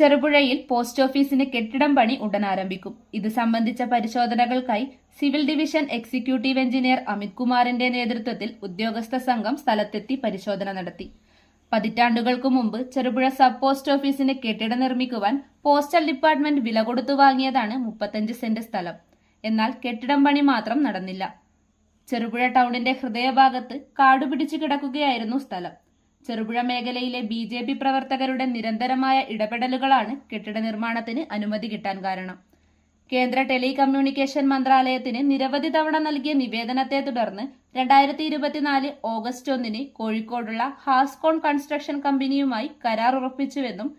ചെറുപുഴയിൽ post ഓഫീസിന് കെട്ടിടം പണി ഉടൻ ആരംഭിക്കും. ഇത് സംബന്ധിച്ച പരിശോധനകൾക്കായി civil division executive engineer Amit കുമാറിന്റെ നേതൃത്വത്തിൽ ഉദ്യോഗസ്ഥ സംഘം സ്ഥലത്തെത്തി പരിശോധന നടത്തി. പതിറ്റാണ്ടുകൾക്ക് മുമ്പ് ചെറുപുഴ സബ് പോസ്റ്റ് ഓഫീസിന് കെട്ടിടം നിർമ്മിക്കുവാൻ പോസ്റ്റൽ ഡിപ്പാർട്ട്മെന്റ് വില കൊടുത്തു വാങ്ങിയതാണ് മുപ്പത്തഞ്ച് സെന്റ് സ്ഥലം. എന്നാൽ കെട്ടിടം പണി മാത്രം നടന്നില്ല. ചെറുപുഴ ടൗണിന്റെ ഹൃദയഭാഗത്ത് കാടുപിടിച്ചു കിടക്കുകയായിരുന്നു സ്ഥലം. ചെറുപുഴ മേഖലയിലെ ബി ജെ പി പ്രവർത്തകരുടെ നിരന്തരമായ ഇടപെടലുകളാണ് കെട്ടിട നിർമ്മാണത്തിന് അനുമതി കിട്ടാൻ കാരണം. കേന്ദ്ര ടെലികമ്മ്യൂണിക്കേഷൻ മന്ത്രാലയത്തിന് നിരവധി തവണ നൽകിയ നിവേദനത്തെ തുടർന്ന് രണ്ടായിരത്തി ഇരുപത്തിനാല് ഓഗസ്റ്റ് ഒന്നിന് കോഴിക്കോടുള്ള ഹാസ്കോൺ കൺസ്ട്രക്ഷൻ കമ്പനിയുമായി കരാർ ഉറപ്പിച്ചുവെന്നും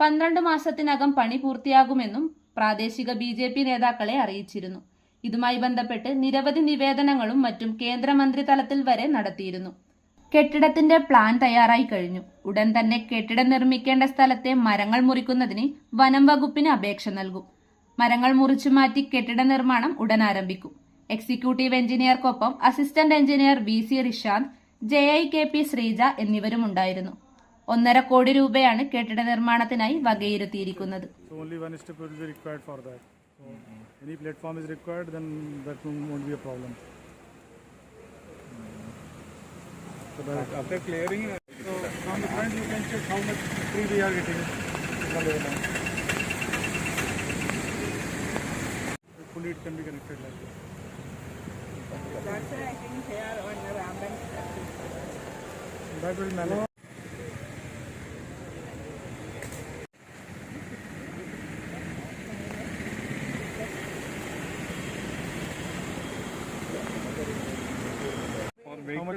പന്ത്രണ്ട് മാസത്തിനകം പണി പൂർത്തിയാകുമെന്നും പ്രാദേശിക ബി ജെ പി നേതാക്കളെ അറിയിച്ചിരുന്നു. ഇതുമായി ബന്ധപ്പെട്ട് നിരവധി നിവേദനങ്ങളും മറ്റും കേന്ദ്രമന്ത്രി തലത്തിൽ വരെ നടത്തിയിരുന്നു. കെട്ടിടത്തിന്റെ പ്ലാൻ തയ്യാറായി കഴിഞ്ഞു. ഉടൻ തന്നെ കെട്ടിടം നിർമ്മിക്കേണ്ട സ്ഥലത്തെ മരങ്ങൾ മുറിക്കുന്നതിന് വനം വകുപ്പിന് അപേക്ഷ നൽകും. മരങ്ങൾ മുറിച്ചു മാറ്റി കെട്ടിട നിർമ്മാണം ഉടൻ ആരംഭിക്കും. Executive എഞ്ചിനീയർക്കൊപ്പം assistant engineer V C Rishanth J I K P Sreeja എന്നിവരും ഉണ്ടായിരുന്നു ഒന്നര കോടി രൂപയാണ് കെട്ടിട നിർമ്മാണത്തിനായി വകയിരുത്തിയിരിക്കുന്നത്. Any platform is required, then that won't be a problem. So that After clearing, so from the front you can check how much tree we are getting. Fully it can be connected like this. That's I think here on the Ramban. That will manage. for How much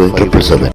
triple seven